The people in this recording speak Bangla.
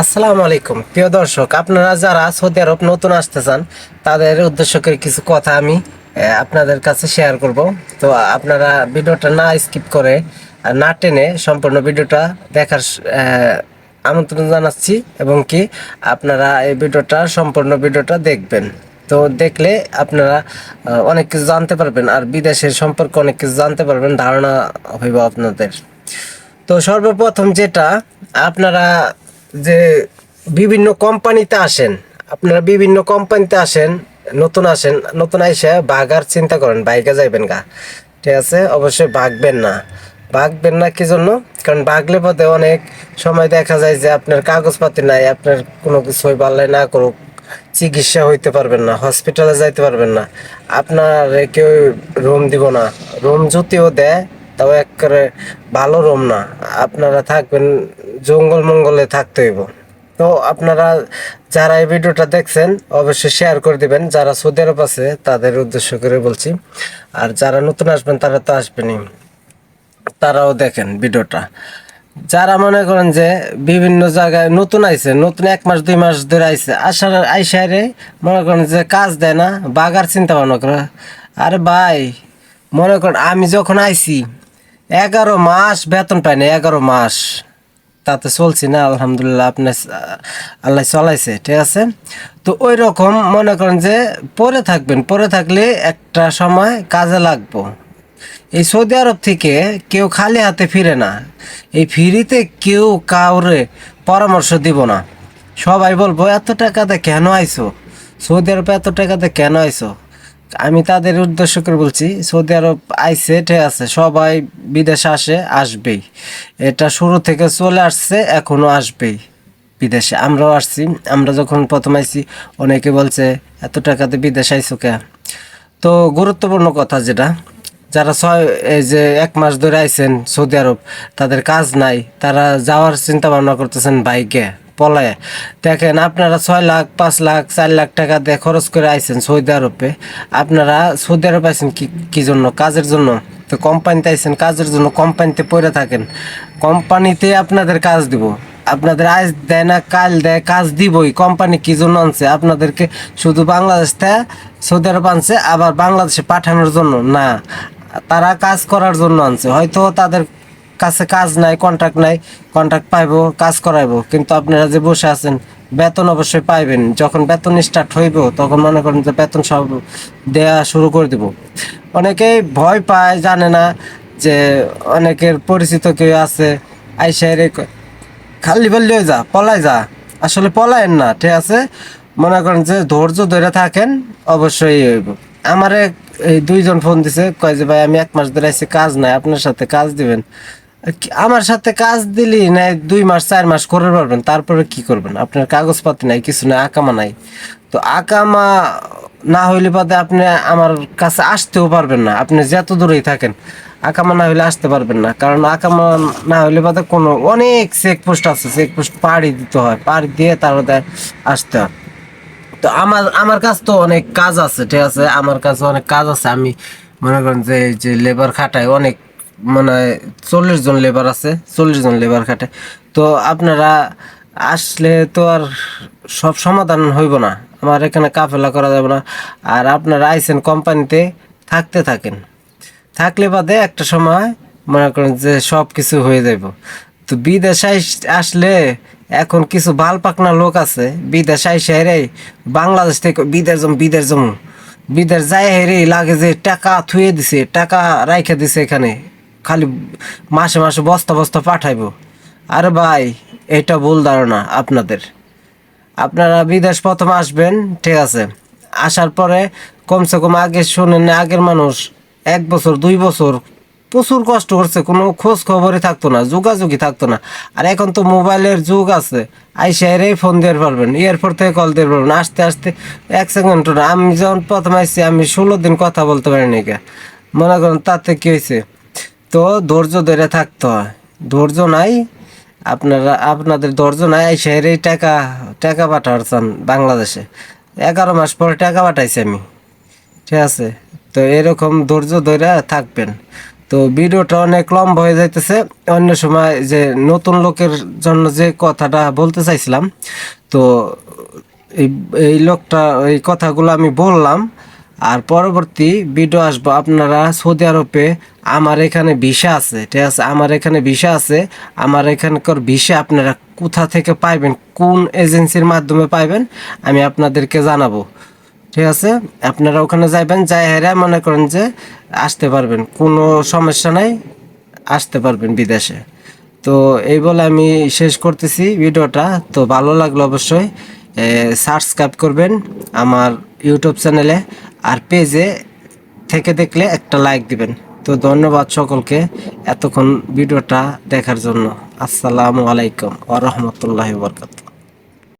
আসসালামু আলাইকুম। প্রিয় দর্শক, আপনারা যারা সৌদি আরব নতুন আসতে চান, তাদের উদ্দেশ্য করে কিছু কথা আমি আপনাদের কাছে শেয়ার করব। তো আপনারা ভিডিওটা না স্কিপ করে না টেনে সম্পূর্ণ ভিডিওটা দেখার আমন্ত্রণ জানাচ্ছি এবং কি আপনারা এই ভিডিওটা, সম্পূর্ণ ভিডিওটা দেখবেন। তো দেখলে আপনারা অনেক কিছু জানতে পারবেন আর বিদেশের সম্পর্কে অনেক কিছু জানতে পারবেন, ধারণা হইব আপনাদের। তো সর্বপ্রথম যেটা, আপনারা যে বিভিন্ন কোম্পানিতে আসেন, আপনারা বিভিন্ন কোম্পানিতে আসেন, নতুন আসেন, নতুন আইসে বাঘার চিন্তা করেন, বাইকে যাইবেন গা। ঠিক আছে? অবশ্যই বাঘবেন না। বাঘবেন না কি জন্য? কারণ বাঘলে পথে অনেক সময় দেখা যায় যে আপনার কাগজপাতি নাই, আপনার কোনো কিছু পাল্লাই না করুক, চিকিৎসা হইতে পারবেন না, হসপিটালে যাইতে পারবেন না। আপনার কেউ রুম দিব না। রুম যদিও দেয়, তাও একবারে ভালো রুম না। আপনারা থাকবেন জঙ্গল মঙ্গলে থাকতে হইব। তো আপনারা যারা এই ভিডিওটা দেখছেন, অবশ্যই শেয়ার করে দিবেন। যারা সৌদি আরব আছে, তাদের উদ্দেশ্য করে বলছি। আর যারা নতুন আসবেন, তারা তো আসবেনই। তারাও দেখেন ভিডিওটা। যারা মনে করেন যে বিভিন্ন জায়গায় নতুন আইছে, নতুন এক মাস, দুই মাস ধরে আইছে, আসার আইসারে মনে করেন যে কাজ দেয় না বাগার চিন্তা ভাবনা করে। আরে ভাই, মনে করেন আমি যখন আইছি, এগারো মাস বেতন পাই না এগারো মাস। তাতে চলছি না, আলহামদুলিল্লাহ, আপনি আল্লাহ চলাইছে, ঠিক আছে? তো ওই রকম মনে করেন যে পরে থাকবেন, পরে থাকলে একটা সময় কাজে লাগবো। এই সৌদি আরব থেকে কেউ খালি হাতে ফিরে না, এই ফিরিতে কেউ কাউরে পরামর্শ দিব না। সবাই বলব, এত টাকাতে কেন আইছো? সৌদি আরবে এত টাকাতে কেন আইছো? আমি তাদের উদ্দেশ্য করে বলছি, সৌদি আরব আইসে, ঠিক আছে, সবাই বিদেশে আসে, আসবেই। এটা শুরু থেকে চলে আসছে এখনও আসবেই বিদেশে। আমরাও আসছি, আমরা যখন প্রথম আইছি, অনেকে বলছে, এত টাকাতে বিদেশে আইসো কে তো গুরুত্বপূর্ণ কথা যেটা, যারা ছয়, এই যে এক মাস ধরে আইছেন সৌদি আরব, তাদের কাজ নাই, তারা যাওয়ার চিন্তা ভাবনা করতেছেন বাইকে। পলায় দেখেন, আপনারা ছয় লাখ, পাঁচ লাখ, চার লাখ টাকা দিয়ে খরচ করে আইছেন সৌদি আরবে। আপনারা সৌদি আরব আইছেন কি কি জন্য? কাজের জন্য? তো কোম্পানিতে আইছেন, কাজের জন্য কোম্পানিতে পড়ে থাকেন। কোম্পানিতে আপনাদের কাজ দিব। আপনাদের আজ দেয় না, কাল দেয়, কাজ দিবই। কোম্পানি কি জন্য আনছে? আপনাদেরকে শুধু বাংলাদেশ থেকে সৌদি আরব আনছে, আবার বাংলাদেশে পাঠানোর জন্য? না, তারা কাজ করার জন্য আনছে। হয়তো তাদের কাছে কাজ নাই কন্ট্রাক্ট নাই কন্ট্রাক্ট পাইবো, কাজ করাইবো। কিন্তু আপনারা যে বসে আছেন, বেতন অবশ্যই পাইবেন। যখন বেতন স্টার্ট হইব, তখন মনে করেন যে বেতন সব দেয়া শুরু করে দিব। অনেকেই ভয় পায়, জানে না যে অনেকের পরিচিত কেউ আছে আইসাইরে খালি বললে যা, পলাই যা। আসলে পলায়েন না, ঠিক আছে? মনে করেন যে ধৈর্য ধরে থাকেন, অবশ্যই হইব। আমারে এই দুইজন ফোন দিছে, কয় যে, ভাই, আমি এক মাস ধরে আইছি কাজ নাই, আপনার সাথে কাজ দিবেন। আমার সাথে কাজ দিলি না দুই মাস, চার মাস করে পারবেন, তারপরে কি করবেন? আপনার কাগজপাতি নাই, কিছু নাই, আকামা নাই। তো আকামা না হইলে বাদে আপনি আমার কাছে আসতেও পারবেন না। আপনি যত দূরেই থাকেন, আকামা না হইলে আসতে পারবেন না। কারণ আকামা না হইলে বাদে কোনো, অনেক চেকপোস্ট আছে, চেকপোস্ট পাড়ি দিতে হয়, পাড়ি দিয়ে তারপরে আসতে হয়। তো আমার আমার কাছে তো অনেক কাজ আছে, ঠিক আছে? আমার কাছে অনেক কাজ আছে, আমি মনে করেন যে যে লেবার খাটাই অনেক মানে চল্লিশ জন লেবার আছে, চল্লিশ জন লেবার খাটে। তো আপনারা আসলে তো আর সব সমাধান হইব না, আমার এখানে কাফেলা করা যাবে না। আর আপনারা আইসেন কোম্পানিতে, থাকতে থাকেন। থাকলে বাদে একটা সময় মনে করেন যে সব কিছু হয়ে যাইব। তো বিদেশে আসলে এখন কিছু বাল পাকনা লোক আছে, বিদেশ আইসে হেরে বাংলাদেশ থেকে বিদেশ জম বিদেশ জম বিদেশ যাই হেরে লাগে যে টাকা থুয়ে দিছে, টাকা রাইখে দিছে এখানে। খালি মাসে মাসে বস্তা বস্তা পাঠাইবো। আরে ভাই, এটা ভুল ধারণা আপনাদের। আপনারা বিদেশ প্রথম আসবেন, ঠিক আছে। আসার পরে কমসে কম আগে শোনেন আগের মানুষ এক বছর, দুই বছর প্রচুর কষ্ট করছে, কোনো খোঁজ খবরই থাকতো না, যোগাযোগই থাকতো না। আর এখন তো মোবাইলের যুগ আছে আইসাইরেই ফোন দিয়ে পারবেন, এয়ারপোর্ট থেকে কল দিয়ে পারবেন। আস্তে আস্তে এক সেকেন্ড আমি যখন প্রথম আসছি আমি ষোলো দিন কথা বলতে পারিনি মনে করেন তাতে কী হয়েছে? তো ধৈর্য ধরে থাকতে হয়। ধৈর্য নাই, আপনারা আপনাদের ধৈর্য নাই, এই শহরেই টাকা টাকা পাঠাবার চান বাংলাদেশে। এগারো মাস পরে টাকা পাঠাইছি আমি। ঠিক আছে? তো এরকম ধৈর্য ধরে থাকবেন। তো ভিডিওটা অনেক লম্বা হয়ে যাইতেছে। অন্য সময় যে নতুন লোকের জন্য যে কথাটা বলতে চাইছিলাম, তো এই লোকটা এই কথাগুলো আমি বললাম। আর পরবর্তী ভিডিও আসব আপনারা সৌদি আরবে। আমার এখানে ভিসা আছে, ঠিক আছে? আমার এখানে ভিসা আছে। আমার এখানকার ভিসা আপনারা কোথা থেকে পাইবেন, কোন এজেন্সির মাধ্যমে পাইবেন, আমি আপনাদেরকে জানাব। ঠিক আছে? আপনারা ওখানে যাইবেন, যাই হেরা মনে করেন যে আসতে পারবেন। কোনো সমস্যা নাই, আসতে পারবেন বিদেশে। তো এই বলে আমি শেষ করতেছি ভিডিওটা। তো ভালো লাগল অবশ্যই সাবস্ক্রাইব করবেন আমার ইউটিউব চ্যানেলে আর পেজে থেকে দেখলে একটা লাইক দিবেন। তো ধন্যবাদ সকলকে এতক্ষণ ভিডিওটা দেখার জন্য। আসসালামু আলাইকুম ওয়া রাহমাতুল্লাহি ওয়া বারাকাতুহু।